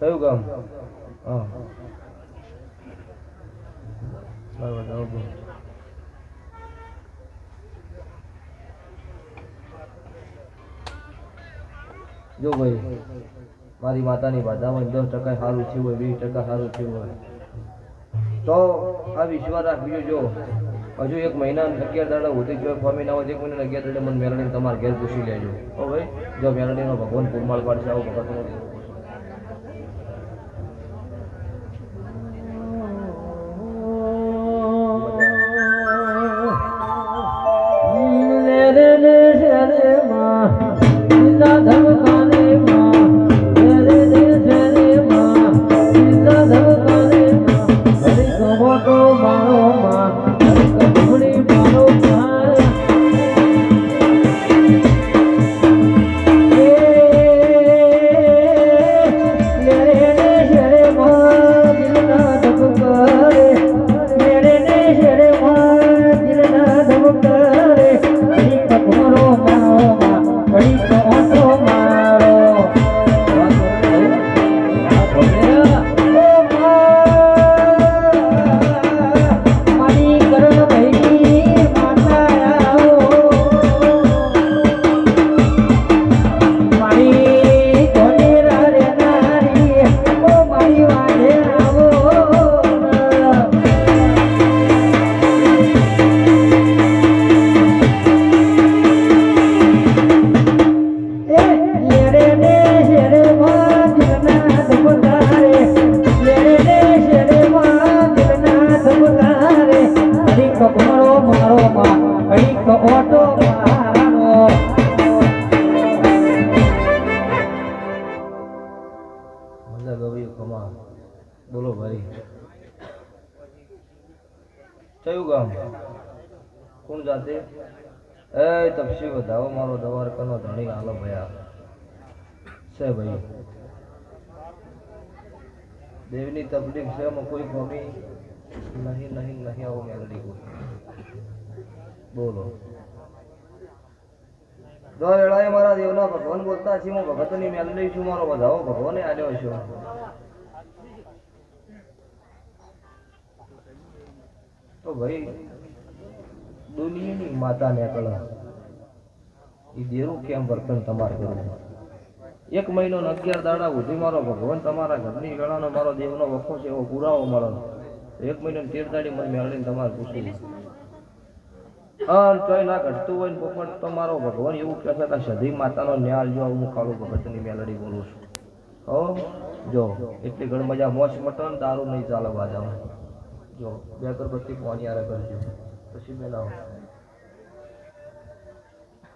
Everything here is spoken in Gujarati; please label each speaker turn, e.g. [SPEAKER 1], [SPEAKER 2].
[SPEAKER 1] કયું કામ? જો ભાઈ, મારી માતાની બાધામાં દસ ટકા સારું થયું હોય, વીસ ટકા સારું થયું હોય, તો આ વિશ્વાસ રાખજો જો. હજુ એક મહિના અગિયાર દાડા હોતી જો ફોમી ના હોય, એક મહિના અગિયાર દાડે મને મેલડીને તમારા ઘેર પૂછી લેજો. ઓ ભાઈ, જો મેલડીનો ભગવાન પુરમાળ પાડશે, આવો ભગતનો દેવો
[SPEAKER 2] ઓટો મારો
[SPEAKER 1] કમા એ તપસી વધાવો મારો દવાર કનો ધણી હાલો ભયા છે ભાઈ દેવની તકલીફ છે, એમાં કોઈ ગમી નહીં નહીં નહીં આવો મેલડી કોઈ બોલો દો વેળાએ મારા દેવના ભગવાન બોલતા છે હું ભગતની મેલડી છું મારો વધાવો ભગવાને આલ્યો છું તો ભાઈ દુનિયાની માતા ને કળા એ દેરું કેમ વર્તન તમારે કરવું એક મહિનો અગિયાર દાડા સુધી મારો ભગવાન તમારા ઘરની વેળાનો મારો દેવનો વખો છે એવો પુરાવો મળે એક મહિનો તેર તારીખ મને મેળવીને તમારે પૂછ્યું હા તોય ના ઘટતું હોય ને પોપટ તો મારો ભગવાન એવું કહે છે કે સધી માતાનો ન્યાલ જો હું કાળું ભગતની મેલડી બોલું છું. હો, જો, એટલી ઘણી મજા મોજ મટન દારૂ નહીં ચાલવા જાવ જો, બે અગરબત્તી પાણી આરે કરજો. પછી આવો